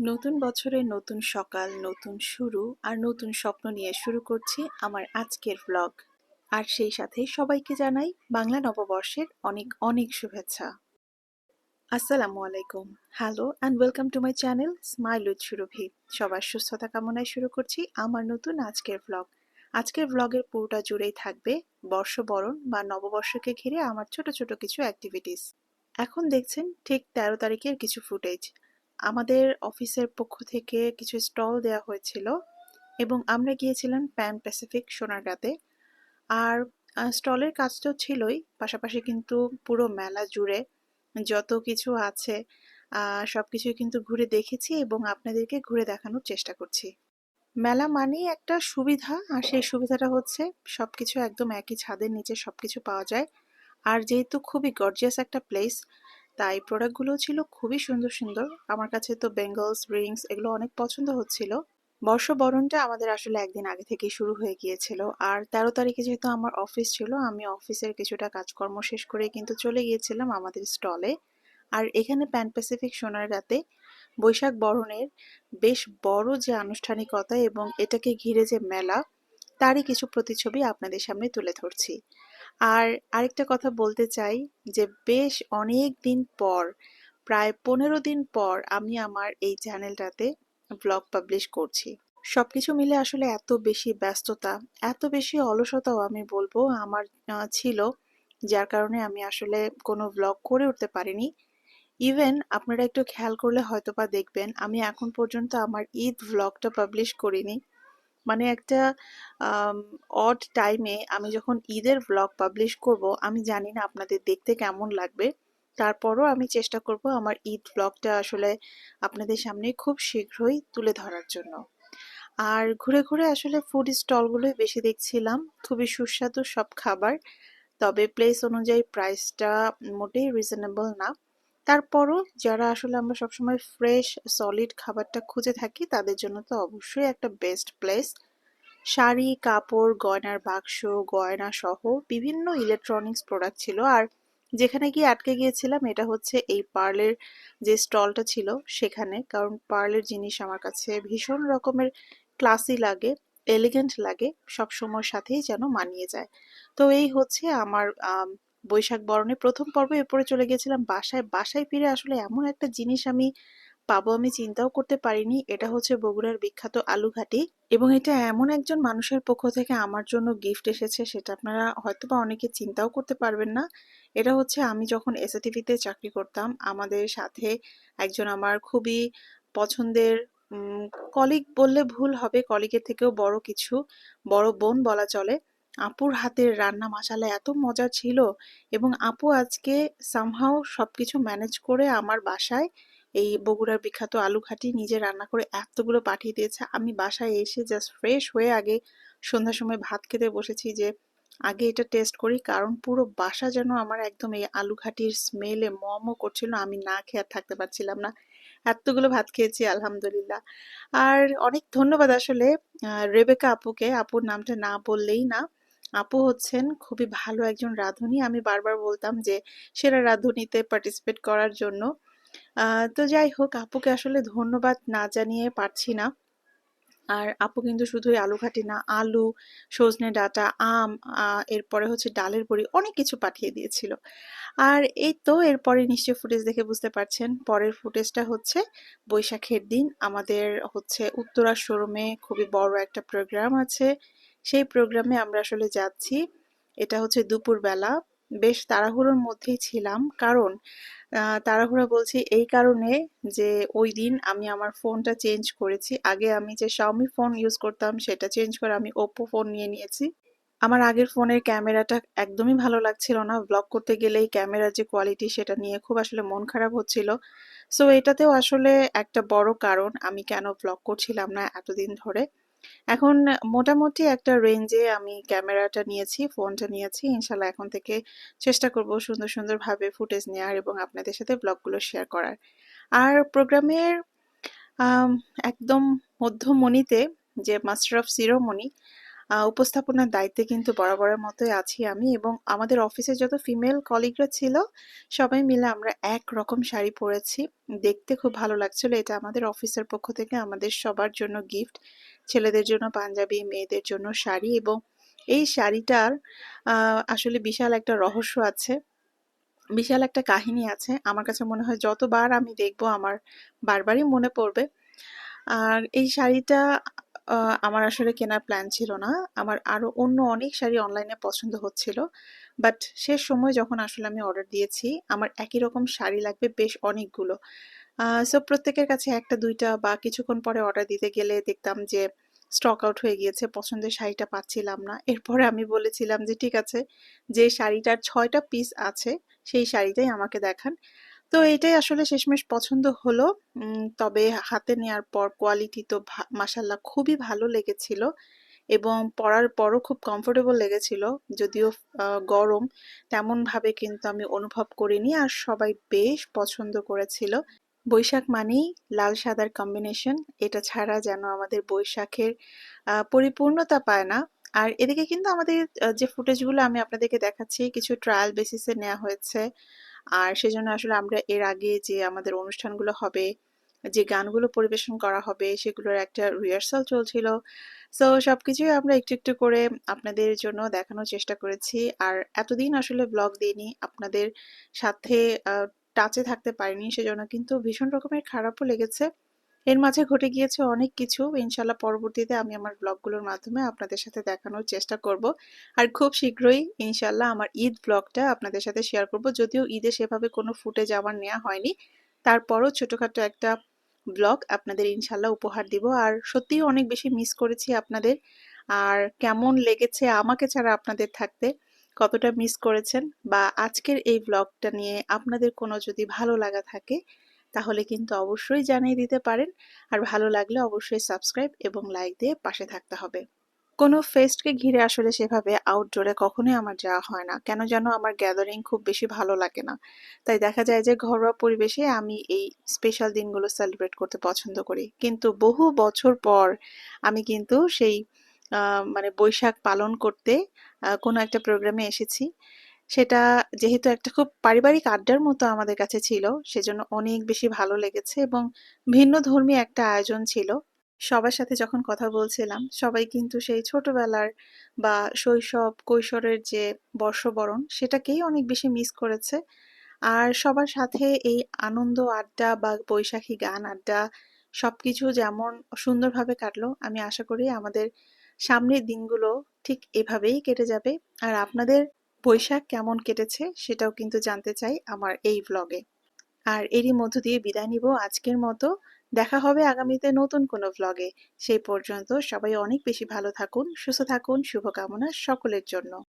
নতুন বছরে নতুন সকাল, নতুন শুরু আর নতুন স্বপ্ন নিয়ে শুরু করছি আমার আজকের ভ্লগ আর সেই সাথে সবাইকে জানাই বাংলা নববর্ষের অনেক অনেক শুভেচ্ছা। আসসালামু আলাইকুম। Hello and welcome to my channel smile with Surabhi সবার সুস্থতা কামনায় শুরু করছি আমার নতুন আজকের ভ্লগ আজকের ভ্লগের পুরোটা জুড়েই থাকবে বর্ষবরণ বা নববর্ষকে ঘিরে আমার ছোট ছোট কিছু অ্যাক্টিভিটিস এখন দেখছেন ঠিক তেরো তারিখের কিছু ফুটেজ আমাদের অফিসের পক্ষ থেকে কিছু স্টল দেওয়া হয়েছিল এবং আমরা গিয়েছিলাম প্যান প্যাসিফিক সোনারগাঁতে। আর স্টলের কাজ তো ছিলই, পাশাপাশি কিন্তু পুরো মেলা জুড়ে যত কিছু আছে সব কিছুই কিন্তু ঘুরে দেখেছি এবং আপনাদেরকে ঘুরে দেখানোর চেষ্টা করছি। মেলা মানেই একটা সুবিধা, আর সেই সুবিধাটা হচ্ছে সব কিছু একদম একই ছাদের নিচে সব কিছু পাওয়া যায়। আর যেহেতু খুবই গর্জিয়াস একটা প্লেস তাই প্রোডাক্টগুলো ছিল খুবই সুন্দর সুন্দর। আমার কাছে তো বেঙ্গলস রিংস এগুলো অনেক পছন্দ হচ্ছিল। বর্ষবরণটা আমাদের আসলে একদিন আগে থেকে শুরু হয়ে গিয়েছিল। আর তেরো তারিখে যেহেতু আমার অফিস ছিল, আমি অফিসের কিছুটা কাজকর্ম শেষ করে কিন্তু চলে গিয়েছিলাম আমাদের স্টলে আর এখানে প্যান প্যাসিফিক সোনারগাঁতে বৈশাখ বরণের বেশ বড় যে আনুষ্ঠানিকতা এবং এটাকে ঘিরে যে মেলা, তারই কিছু প্রতিছবি আপনাদের সামনে তুলে ধরছি। আর আরেকটা কথা বলতে চাই যে, বেশ অনেক দিন পর, প্রায় পনেরো দিন পর আমি আমার এই চ্যানেলটাতে ব্লগ পাবলিশ করছি। সবকিছু মিলে আসলে এত বেশি ব্যস্ততা, এত বেশি অলসতাও আমি বলব আমার ছিল, যার কারণে আমি আসলে কোনো ব্লগ করে উঠতে পারিনি। ইভেন আপনারা একটু খেয়াল করলে হয়তোবা দেখবেন, আমি এখন পর্যন্ত আমার ঈদ ব্লগটা পাবলিশ করিনি। মানে একটা অড টাইমে আমি যখন ঈদের ব্লগ পাবলিশ করব, আমি জানি না আপনাদের দেখতে কেমন লাগবে। তারপরও আমি চেষ্টা করব আমার ঈদ ব্লগটা আসলে আপনাদের সামনে খুব শীঘ্রই তুলে ধরার জন্য। আর ঘুরে ঘুরে আসলে ফুড স্টলগুলোই বেশি দেখছিলাম। খুবই সুস্বাদু সব খাবার। তবে প্লেস অনুযায়ী প্রাইসটা মোটেই রিজনেবল না। তারপরও যারা আসলে আমরা সবসময় ফ্রেশ সলিড খাবারটা খুঁজে থাকি, তাদের জন্য তো অবশ্যই একটা বেস্ট প্লেস শাড়ি, কাপড়, গয়নার বাক্স, গয়না সহ বিভিন্ন ইলেকট্রনিক্স প্রোডাক্ট ছিল। আর যেখানে গিয়ে আটকে গিয়েছিলাম, এটা হচ্ছে এই পার্লের যে স্টলটা ছিল, সেখানে। কারণ পার্লের জিনিস আমার কাছে ভীষণ রকমের ক্লাসি লাগে এলিগেন্ট লাগে সবসময় সাথেই যেন মানিয়ে যায়। তো এই হচ্ছে আমার বৈশাখ বরণে প্রথম পর্বে এরপরে চলে গেছিলাম বাসায়। বাসায় ফিরে আসলে এমন একটা জিনিস আমি পাবো, আমি চিন্তাও করতে পারিনি। এটা হচ্ছে বগুড়ার বিখ্যাত আলু ঘাটি এবং এটা এমন একজন মানুষের পক্ষ থেকে আমার জন্য গিফট এসেছে, সেটা আপনারা হয়তো বা অনেকে চিন্তাও করতে পারবেন না। এটা হচ্ছে আমি যখন এসএটিভিতে চাকরি করতাম, আমাদের সাথে একজন আমার খুবই পছন্দের কলিগ বললে ভুল হবে কলিগের থেকেও বড় কিছু, বড় বোন বলা চলে। আপুর হাতের রান্না মাসালা এত মজা ছিল এবং আপু আজকে সামহাও সবকিছু ম্যানেজ করে আমার বাসায় এই বগুড়ার বিখ্যাত আলু ঘাটি নিজে রান্না করে এতগুলো পাঠিয়ে দিয়েছে। আমি বাসায় এসে জাস্ট ফ্রেশ হয়ে আগে সন্ধ্যার সময় ভাত খেতে বসেছি যে আগে এটা টেস্ট করি, কারণ পুরো বাসা যেন আমার একদম এই আলু ঘাটির স্মেলে মমো করছিল, আমি না খেয়ে থাকতে পারছিলাম না। এতগুলো ভাত খেয়েছি, আলহামদুলিল্লাহ। আর অনেক ধন্যবাদ আসলে রেবেকা আপুকে। আপুর নামটা না বললেই না। আপু হচ্ছেন খুবই ভালো একজন রাঁধুনি। আমি বারবার বলতাম যে, সেরা রাঁধুনিতে পার্টিসিপেট করার জন্য। তো যাই হোক, আপুকে আসলে ধন্যবাদ না জানিয়ে পারছি না। আর আপু কিন্তু শুধুই আলু ঘাটি না, আলু, সজনে ডাটা, আম এরপরে হচ্ছে ডালের বড়ি অনেক কিছু পাঠিয়ে দিয়েছিল। আর এই তো, এরপরে নিশ্চয়ই ফুটেজ দেখে বুঝতে পারছেন, পরের ফুটেজটা হচ্ছে বৈশাখের দিন। আমাদের হচ্ছে উত্তরা শোরুমে খুবই বড় একটা প্রোগ্রাম আছে। সেই প্রোগ্রামে আমরা আসলে যাচ্ছি। এটা হচ্ছে দুপুরবেলা। বেশ তাড়াহুড়োর মধ্যেই ছিলাম। কারণ তাড়াহুড়া বলছি এই কারণে যে ওই দিন আমি আমার ফোনটা চেঞ্জ করেছি। আগে আমি যে শাওমি ফোন ইউজ করতাম, সেটা চেঞ্জ করে আমি ওপো ফোন নিয়ে নিয়েছি। আমার আগের ফোনের ক্যামেরাটা একদমই ভালো লাগছিল না। ব্লগ করতে গেলেই ক্যামেরার যে কোয়ালিটি সেটা নিয়ে খুব আসলে মন খারাপ হচ্ছিল। সো এটাতেও আসলে একটা বড় কারণ। আমি কেন ব্লগ করছিলাম না এতদিন ধরে? এখন মোটামুটি একটা রেঞ্জে আমি ক্যামেরাটা নিয়েছি ফোনটা নিয়েছি। ইনশাল্লাহ এখন থেকে চেষ্টা করব সুন্দর সুন্দরভাবে ফুটেজ নেওয়ার এবং আপনাদের সাথে ব্লগগুলো শেয়ার করার। আর প্রোগ্রামের একদম মধ্যমণিতে যে মাস্টার অফ সিরোমণি উপস্থাপনার দায়িত্বে কিন্তু বরাবরের মতোই আছি আমি এবং আমাদের অফিসে যত ফিমেল কলিগরা ছিল, সবাই মিলে আমরা এক রকম শাড়ি পরেছি। দেখতে খুব ভালো লাগছিল। এটা আমাদের অফিসের পক্ষ থেকে আমাদের সবার জন্য গিফট ছেলেদের জন্য, পাঞ্জাবি, মেয়েদের জন্য শাড়ি এবং এই শাড়িটার আসলে বিশাল একটা রহস্য আছে। বিশাল একটা কাহিনী আছে। আমার কাছে মনে হয় যতবার আমি দেখব আমার বারবারই মনে পড়বে। আর এই শাড়িটা আমার আসলে কেনার প্ল্যান ছিল না। আমার আরও অন্য অনেক শাড়ি অনলাইনে পছন্দ হচ্ছিল। বাট শেষ সময় যখন আসলে আমি অর্ডার দিয়েছি, আমার একই রকম শাড়ি লাগবে বেশ অনেকগুলো। সো প্রত্যেকের কাছে একটা, দুইটা বা কিছুক্ষণ পরে অর্ডার দিতে গেলে দেখতাম যে স্টক আউট হয়ে গিয়েছে, পছন্দের শাড়িটা পাচ্ছিলাম না। এরপরে আমি বলেছিলাম যে, ঠিক আছে, যে শাড়িটার ছয়টা পিস আছে, সেই শাড়িটাই আমাকে দেখান। তো এটাই আসলে শেষমেশ পছন্দ হলো। তবে হাতে নেওয়ার পর কোয়ালিটি তো মাসাল্লাহ খুবই ভালো লেগেছিল এবং পরার পরও খুব কমফোর্টেবল লেগেছিল। যদিও গরম, তেমনভাবে কিন্তু আমি অনুভব করিনি আর সবাই বেশ পছন্দ করেছিল। বৈশাখ মানেই লাল সাদার কম্বিনেশন এটা ছাড়া যেন আমাদের বৈশাখের পরিপূর্ণতা পায় না। আর এদিকে কিন্তু আমাদের যে ফুটেজগুলো আমি আপনাদেরকে দেখাচ্ছি, কিছু ট্রায়াল বেসিসে নেওয়া হয়েছে। আর সেজন্য আসলে আমরা এর আগে যে আমাদের অনুষ্ঠানগুলো হবে, যে গানগুলো পরিবেশন করা হবে, সেগুলোর একটা রিহার্সাল চলছিল। সো সবকিছুই আমরা একটু একটু করে আপনাদের জন্য দেখানোর চেষ্টা করেছি। আর এতদিন আসলে ব্লগ দিইনি। আপনাদের সাথে টাচে থাকতে পারিনি সেজন্য, কিন্তু ভীষণ রকমের খারাপও লেগেছে। এর মাঝে ঘটে গিয়েছে অনেক কিছু। ইনশাল্লাহ পরবর্তীতে আমি আমার ব্লগগুলোর মাধ্যমে আপনাদের সাথে দেখানোর চেষ্টা করব। আর খুব শীঘ্রই ইনশাল্লাহ আমার ঈদ ব্লগটা আপনাদের সাথে শেয়ার করব। যদিও ঈদে সেভাবে কোনো ফুটেজ আমার নেওয়া হয়নি। তারপরও ছোটোখাটো একটা ব্লগ আপনাদের ইনশাল্লাহ উপহার দিব। আর সত্যিই অনেক বেশি মিস করেছি আপনাদের। আর কেমন লেগেছে আমাকে ছাড়া আপনাদের থাকতে কতটা মিস করেছেন? বা আজকের এই ব্লগটা নিয়ে আপনাদের কোনো যদি ভালো লাগা থাকে, তাহলে কিন্তু অবশ্যই জানিয়ে দিতে পারেন। আর ভালো লাগলে অবশ্যই সাবস্ক্রাইব এবং লাইক দিয়ে পাশে থাকতে হবে। কোনো ফেস্টকে ঘিরে আসলে সেভাবে আউটডোরে কখনোই আমার যাওয়া হয় না। কেন যেন আমার গ্যাদারিং খুব বেশি ভালো লাগে না। তাই দেখা যায় যে ঘরোয়া পরিবেশে আমি এই স্পেশাল দিনগুলো সেলিব্রেট করতে পছন্দ করি। কিন্তু বহু বছর পর আমি কিন্তু সেই মানে বৈশাখ পালন করতে কোনো একটা প্রোগ্রামে এসেছি। সেটা যেহেতু একটা খুব পারিবারিক আড্ডার মতো আমাদের কাছে ছিল, সেজন্য অনেক বেশি ভালো লেগেছে এবং ভিন্ন ধর্মী একটা আয়োজন ছিল। সবার সাথে যখন কথা বলছিলাম, সবাই কিন্তু সেই ছোটবেলার বা শৈশব কৈশোরের যে বর্ষবরণ, সেটাকেই অনেক বেশি মিস করেছে। আর সবার সাথে এই আনন্দ আড্ডা বা বৈশাখী গান আড্ডা, সবকিছু যেমন সুন্দরভাবে কাটলো, আমি আশা করি আমাদের সামনের দিনগুলো ঠিক এভাবেই কেটে যাবে। আর আপনাদের বৈশাখ কেমন কেটেছে সেটাও কিন্তু জানতে চাই আমার এই ব্লগে আর এরই মধ্য দিয়ে বিদায় নিব আজকের মতো। দেখা হবে আগামীতে নতুন কোনো ব্লগে সেই পর্যন্ত সবাই অনেক বেশি ভালো থাকুন, সুস্থ থাকুন, শুভকামনা সকলের জন্য।